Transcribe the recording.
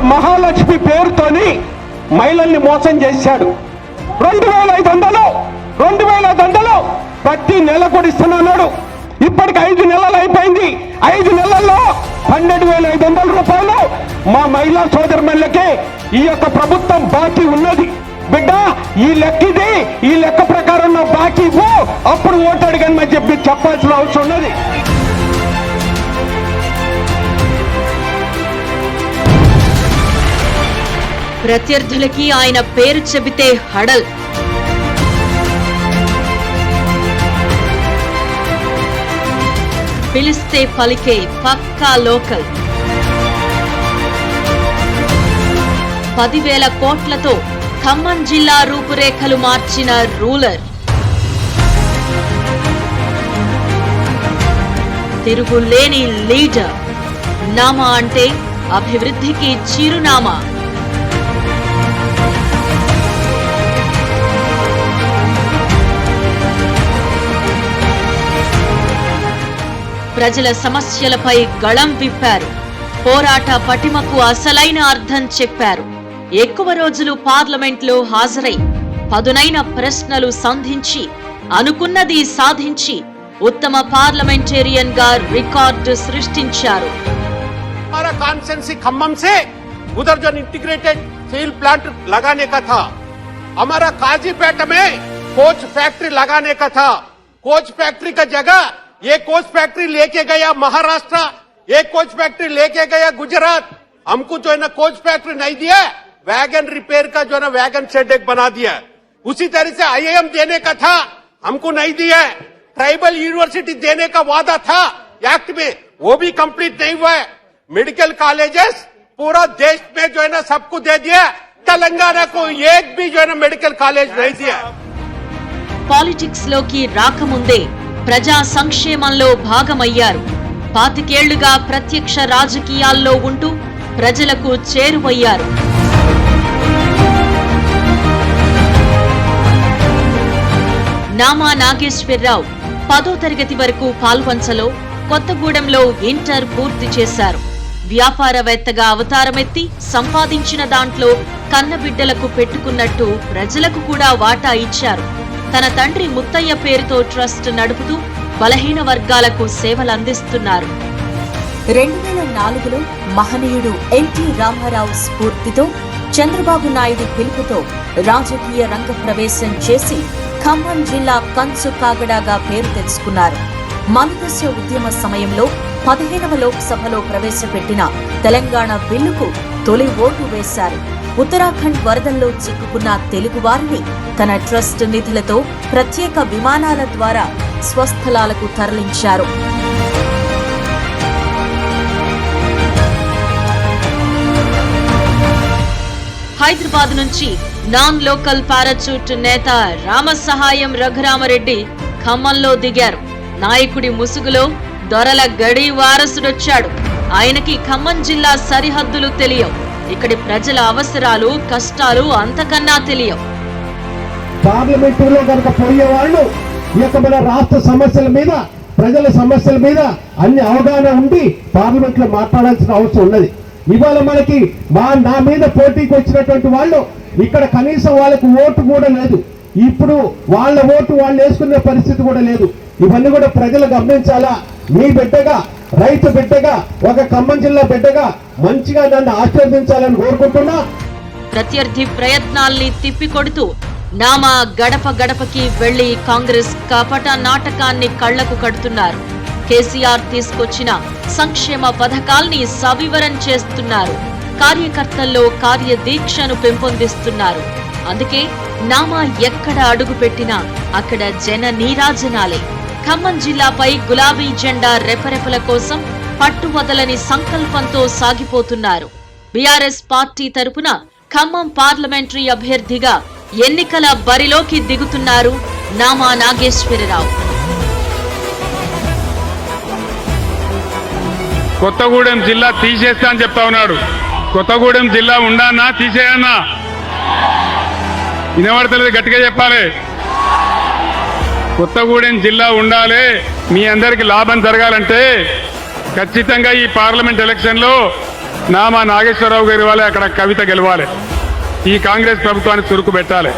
మహాలక్ష్మి పేరుతోని మహిళల్ని మోసం చేశాడు. రెండు వేల ఐదు వందలు రెండు వేల ఐదు వందలు ప్రతి నెల కూడా ఇస్తున్నాడు ఇప్పటికి ఐదు నెలలు అయిపోయింది. ఐదు నెలల్లో పన్నెండు వేల ఐదు వందల రూపాయలు మా మహిళా సోదరులకే ఈ యొక్క ప్రభుత్వం బాకీ ఉన్నది. బిడ్డ ఈ లెక్క ఇది ఈ లెక్క ప్రకారం నా బాకీ ఇవ్వు. అప్పుడు ఓటు అడిగాను చెప్పి చెప్పాల్సిన అవసరం ఉన్నది. ప్రత్యర్థులకి ఆయన పేరు చెబితే హడల్. పిలిస్తే పలికే పక్కా లోకల్. పదివేల కోట్లతో ఖమ్మం జిల్లా రూపురేఖలు మార్చిన రూలర్. తిరుగులేని లీడర్. నామా అంటే అభివృద్ధికి చిరునామా. ప్రజల సమస్యలపై గళం విప్పారు పోరాట పటిమకు అసలైన అర్థం చెప్పారు ఎక్కువ రోజులు పార్లమెంట్లో హాజరై పదునైన ప్రశ్నలు సంధించి అనుకున్నది సాధించి ఉత్తమ పార్లమెంటేరియన్ గా రికార్డు సృష్టించారు हमारा कॉन्सेंसी खम्मम से उधर जो इंटीग्रेटेड स्टील प्लांट लगाने का था हमारा काजीपेट में कोच फैक्ट्री लगाने का था कोच फैक्ट्री का जगह ये कोच फैक्ट्री लेके गया महाराष्ट्र एक कोच फैक्ट्री लेके गया गुजरात हमको जो है ना कोच फैक्ट्री नहीं दिया वैगन रिपेयर का जो है ना वैगन शेड एक बना दिया उसी तरह से आईआईएम देने का था हमको नहीं दिया है ट्राइबल यूनिवर्सिटी देने का वादा था एक्ट में वो भी कंप्लीट नहीं हुआ है मेडिकल कॉलेजेस पूरा देश में जो है ना सबको दे दिया तेलंगाना को एक भी जो है ना मेडिकल कॉलेज नहीं दिया పాలిటిక్స్ లోకి రాకముందే ప్రజా సంక్షేమంలో భాగమయ్యారు. పాతికేళ్ళుగా ప్రత్యక్ష రాజకీయాల్లో ఉంటూ ప్రజలకు చేరువయ్యారు. నామా నాగేశ్వరరావు పదో తరగతి వరకు పాల్వంచలో కొత్తగూడెంలో ఇంటర్ పూర్తి చేశారు. వ్యాపారవేత్తగా అవతారమెత్తి సంపాదించిన దాంట్లో కన్నబిడ్డలకు పెట్టుకున్నట్టు ప్రజలకు కూడా వాటా ఇచ్చారు. తన తండ్రి ముత్తయ్య పేరుతో ట్రస్ట్ నడుపుతూ బలహీన వర్గాలకు సేవలందిస్తున్నారు రెండు వేల నాలుగులో మహనీయుడు ఎన్టీ రామారావు స్ఫూర్తితో చంద్రబాబు నాయుడు పిలుపుతో రాజకీయ రంగ ప్రవేశం చేసి ఖమ్మం జిల్లా కంచు కాగడాగా పేరు తెచ్చుకున్నారు. మనదశ ఉద్యమ సమయంలో పదిహేనవ లోక్సభలో ప్రవేశపెట్టిన తెలంగాణ బిల్లుకు తొలి ఓటు వేశారు. ఉత్తరాఖండ్ వరదల్లో చిక్కుకున్న తెలుగువారిని తన ట్రస్ట్ నిధులతో ప్రత్యేక విమానాల ద్వారా స్వస్థలాలకు తరలించారు. హైదరాబాద్ నుంచి నాన్ లోకల్ పారాచూట్ నేత రామ సహాయం రఘురామరెడ్డి ఖమ్మంలో దిగారు. నాయకుడి ముసుగులో దొరల గడి వారసుడొచ్చాడు. ఆయనకి ఖమ్మం జిల్లా సరిహద్దులు తెలియవు ఇక్కడి ప్రజల అవసరాలు కష్టాలు అంతకన్నా తెలియవు పార్లమెంటులో కనుక పోయే వాళ్ళు ఈ యొక్క మన రాష్ట్ర సమస్యల మీద ప్రజల సమస్యల మీద అన్ని అవగాహన ఉండి పార్లమెంట్లో మాట్లాడాల్సిన అవసరం ఉన్నది. ఇవాళ మనకి మా నా మీద పోటీకి వచ్చినటువంటి వాళ్ళు ఇక్కడ కనీసం వాళ్ళకు ఓటు కూడా లేదు. ఇప్పుడు వాళ్ళ ఓటు వాళ్ళు వేసుకునే పరిస్థితి కూడా లేదు. ఇవన్నీ కూడా ప్రజలు గమనించాలా? మీ బిడ్డగా రైతు బిడ్డగా ఒక ఖమ్మం జిల్లా బిడ్డగా మంచిగా నన్ను ఆశీర్వదించాలని కోరుకుంటున్నా. ప్రత్యర్థి ప్రయత్నాల్ని తిప్పికొడుతూ నామా గడప గడపకి వెళ్ళి కాంగ్రెస్ కపట నాటకాన్ని కళ్ళకు కడుతున్నారు. కేసీఆర్ తీసుకొచ్చిన సంక్షేమ పథకాల్ని సవివరం చేస్తున్నారు. కార్యకర్తల్లో కార్యదీక్షను పెంపొందిస్తున్నారు. అందుకే నామా ఎక్కడ అడుగు పెట్టినా అక్కడ జన నీరాజనాలే. ఖమ్మం జిల్లాపై గులాబీ జెండా రెపరెపల కోసం పట్టువదలని సంకల్పంతో సాగిపోతున్నారు. బీఆర్ఎస్ పార్టీ తరపున ఖమ్మం పార్లమెంటరీ అభ్యర్థిగా ఎన్నికల బరిలోకి దిగుతున్నారు నామా నాగేశ్వరరావు. కొత్తగూడెం జిల్లా తీసేస్తా అని చెప్తా ఉన్నాడు. కొత్తగూడెం జిల్లా ఉండానా? తీసేయన్నా వినబడతలేదు గట్టిగా చెప్పాలి. కొత్తగూడెం జిల్లా ఉండాలి. మీ అందరికి లాభం జరగాలంటే ఖచ్చితంగా ఈ పార్లమెంట్ ఎలక్షన్లో నామా నాగేశ్వరరావు గారి వాళ్ళే అక్కడ కవిత గెలవాలి. ఈ కాంగ్రెస్ ప్రభుత్వాన్ని చురుకు పెట్టాలి